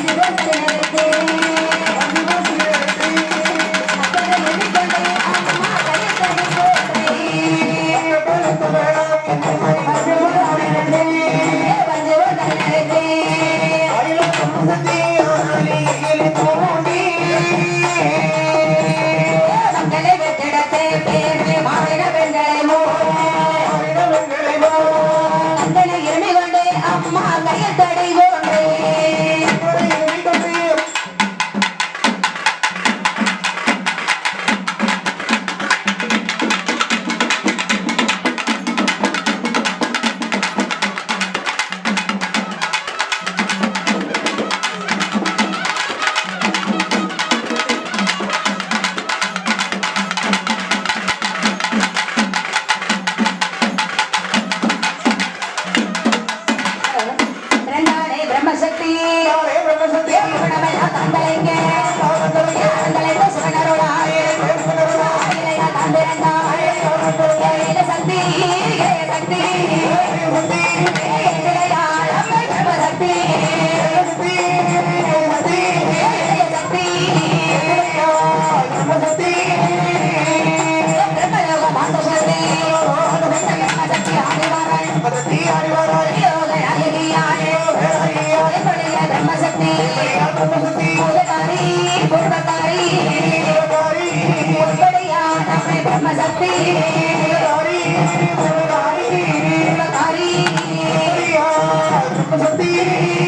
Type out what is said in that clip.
Thank you. Brahmasakthi தந்தலைங்க Sakthi Sakthi பதத்தி அறிவாராய் A. Saniy mis다가 ay ca wang rancarii, A. Saniy may mga rancarii, alancarii,